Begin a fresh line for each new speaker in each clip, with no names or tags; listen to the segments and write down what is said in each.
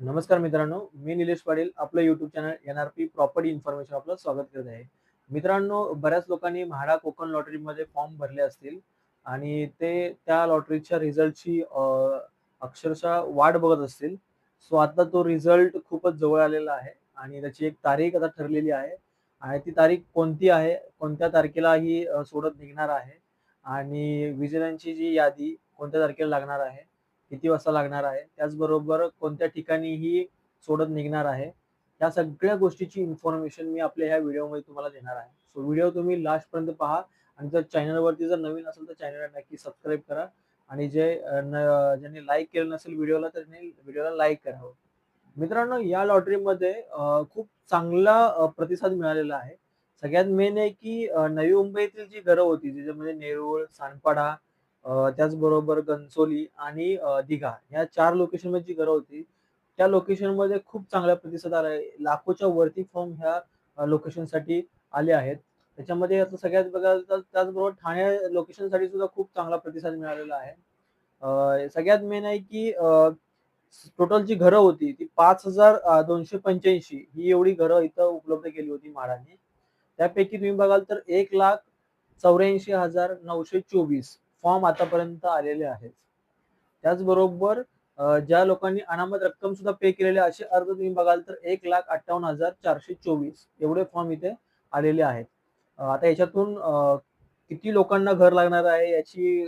नमस्कार मित्रांनो मी निलेश पाटील आपलं YouTube channel N R P property information आपलं स्वागत करत आहे. मित्रांनो बऱ्याच लोकांनी म्हाडा कोकण लॉटरीमध्ये फॉर्म भरले असतील आणि ते त्या लॉटरीच्या रिझल्टची अक्षरशः वाट बघत असतील. सो आता तो रिझल्ट खूपच जवळ आलेला आहे आणि त्याची एक तारीख आता ठरलेली आहे आणि ती तारीख कोणती आहे कोणत्या तारखेला ही सोडत निघणार आहे आणि विजेत्यांची जी यादी कोणत्या तारखेला लागणार आहे किती वाजता लागणार आहे? त्याचबरोबर कोणत्या ठिकाणी ही सोडत निघणार आहे? या सगळ्या गोष्टीची इन्फॉर्मेशन मी आपल्या ह्या व्हिडिओमध्ये तुम्हाला देणार आहे. सो व्हिडिओ तुम्ही लास्ट पर्यंत पहा आणि जर चॅनलवरती जर नवीन असेल तर चॅनलला नक्की सबस्क्राईब करा आणि जे ज्यांनी लाईक केलं नसेल व्हिडिओला तर त्यांनी व्हिडिओला लाईक करावं मित्रांनो या लॉटरीमध्ये खूप चांगला प्रतिसाद मिळालेला आहे. सगळ्यात मेन आहे की नवी मुंबईतील जी घरं होती म्हणजे नेरूळ सानपाडा त्याचबरोबर गणसोली आणि दिघा या चार लोकेशनमध्ये जी घरं होती त्या लोकेशनमध्ये खूप चांगला प्रतिसाद आला आहे. लाखोच्या वरती फॉर्म ह्या लोकेशनसाठी आले आहेत. त्याच्यामध्ये आता सगळ्यात बघायला तर त्याचबरोबर ठाणे लोकेशनसाठी सुद्धा खूप चांगला प्रतिसाद मिळालेला आहे. सगळ्यात मेन आहे की टोटल जी घरं होती ती पाच हजार दोनशे पंच्याऐंशी ही एवढी घरं इथं उपलब्ध केली होती म्हाडाने त्यापैकी तुम्ही बघाल तर एक लाख चौऱ्याऐंशी हजार नऊशे चोवीस. फॉर्म आतापर्यंत आलेले आहेत. त्याचबरोबर ज्या लोकांनी अनामत रक्कम सुद्धा पे केलेले असे अर्ज तुम्ही बघाल तर एक लाख अठ्ठावन्न हजार चारशे चोवीस एवढे फॉर्म इथे आलेले आहेत. आता याच्यातून किती लोकांना घर लागणार आहे याची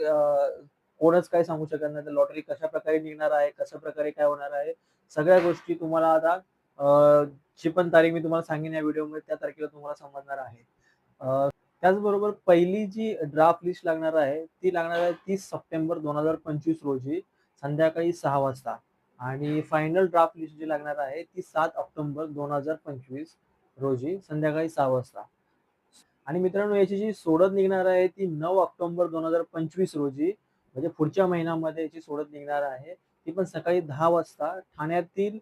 कोणच काय सांगू शकत नाही. लॉटरी कशा प्रकारे निघणार आहे कशा प्रकारे काय होणार आहे सगळ्या गोष्टी तुम्हाला आता जी पण तारीख मी तुम्हाला सांगेन या व्हिडिओमध्ये त्या तारखेला तुम्हाला समजणार आहे. त्याचबरोबर पहिली जी ड्राफ्ट लिस्ट लागणार आहे ती लागणार आहे तीस सप्टेंबर दोन हजार पंचवीस रोजी संध्याकाळी सहा वाजता. आणि फायनल ड्राफ्ट लिस्ट जी लागणार आहे ती सात ऑक्टोबर दोन हजार पंचवीस रोजी संध्याकाळी सहा वाजता. आणि मित्रांनो याची जी सोडत निघणार आहे ती नऊ ऑक्टोबर दोन हजार पंचवीस रोजी म्हणजे पुढच्या महिन्यामध्ये याची सोडत निघणार आहे ती पण सकाळी दहा वाजता ठाण्यातील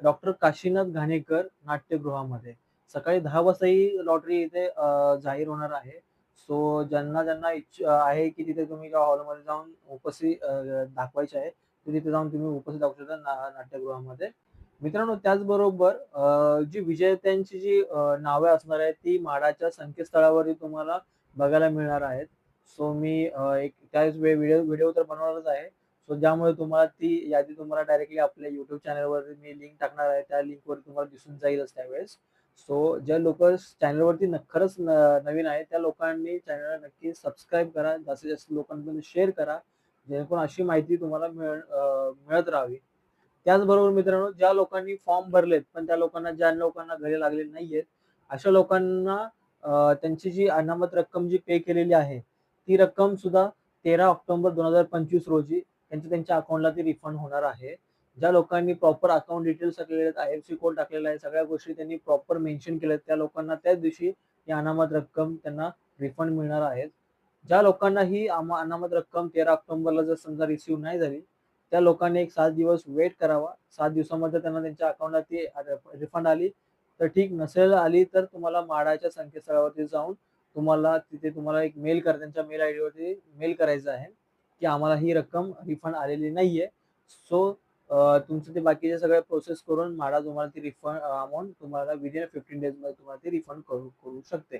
डॉक्टर काशीनाथ घाणेकर नाट्यगृहामध्ये. सकाळी दहा वाजता ही लॉटरी इथे जाहीर होणार आहे. सो ज्यांना ज्यांना इच्छा आहे की तिथे तुम्ही त्या हॉलमध्ये जाऊन उपस्थित दाखवायची दाखवायचे आहे ते तिथे जाऊन तुम्ही उपस्थित दाखवू शकता नाट्यगृहामध्ये. मित्रांनो त्याचबरोबर जी विजेत्यांची जी नावे असणार आहेत ती माडाच्या संकेतस्थळावरही तुम्हाला बघायला मिळणार आहेत. सो मी एक त्याच व्हिडिओ व्हिडिओ तर बनवणारच आहे. सो ज्यामुळे तुम्हाला ती यादी तुम्हाला डायरेक्टली आपल्या युट्यूब चॅनलवर मी लिंक टाकणार आहे. त्या लिंकवर तुम्हाला दिसून जाईलच त्यावेळेस. सो ज्या लोक चॅनलवरती न खरंच नवीन आहे त्या लोकांनी चॅनलला नक्की सबस्क्राईब करा. जास्तीत जास्त लोकांपर्यंत शेअर करा. जेणेकरून अशी माहिती तुम्हाला मिळ मिळत राहावी. त्याचबरोबर मित्रांनो ज्या लोकांनी फॉर्म भरलेत पण त्या लोकांना ज्या लोकांना घरी लागले नाहीयेत अशा लोकांना त्यांची जी अनामत रक्कम जी पे केलेली आहे ती रक्कम सुद्धा तेरा ऑक्टोबर दोन हजार पंचवीस रोजी त्यांच्या त्यांच्या अकाउंटला ती रिफंड होणार आहे. ज्या लोकांनी प्रॉपर अकाउंट डिटेल्स टाकलेले आहेत आय एफ सी कोड टाकलेला आहे सगळ्या गोष्टी त्यांनी प्रॉपर मेन्शन केल्या त्या लोकांना त्याच दिवशी ही अनामत रक्कम त्यांना रिफंड मिळणार आहेत ज्या लोकांना ही अनामत रक्कम तेरा ऑक्टोबरला जर समजा रिसिव्ह नाही झाली त्या लोकांनी एक सात दिवस वेट करावा. सात दिवसामध्ये त्यांना त्यांच्या अकाउंटला ती रिफंड आली तर ठीक नसेल आली तर तुम्हाला माडाच्या संकेतस्थळावरती जाऊन तुम्हाला तिथे तुम्हाला एक मेल कर त्यांच्या मेल आय डीवरती मेल करायचा आहे की आम्हाला ही रक्कम रिफंड आलेली नाहीये. सो तुमचं ते बाकीचे सगळे प्रोसेस करून म्हाडा तुम्हाला ती रिफंड अमाऊंट तुम्हाला विदिन फिफ्टीन डेजमध्ये तुम्हाला ती रिफंड करू करू शकते.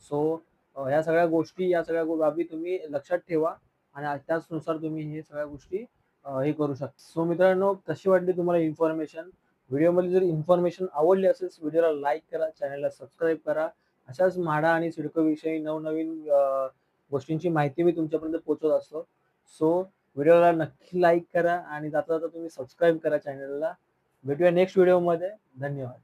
सो ह्या सगळ्या गोष्टी या सगळ्या बाबी तुम्ही लक्षात ठेवा आणि त्याचनुसार तुम्ही हे सगळ्या गोष्टी हे करू शकता. सो मित्रांनो कशी वाटली तुम्हाला इन्फॉर्मेशन व्हिडिओमध्ये जर इन्फॉर्मेशन आवडली असेल व्हिडिओला लाईक करा चॅनलला सबस्क्राईब करा. अशाच म्हाडा आणि सिडको विषयी नवनवीन गोष्टींची माहिती मी तुमच्यापर्यंत पोहोचवत असतो. सो व्हिडिओला नक्की लाईक करा आणि जाता जाता तुम्ही सबस्क्राईब करा चॅनलला भेटूया नेक्स्ट व्हिडिओमध्ये धन्यवाद.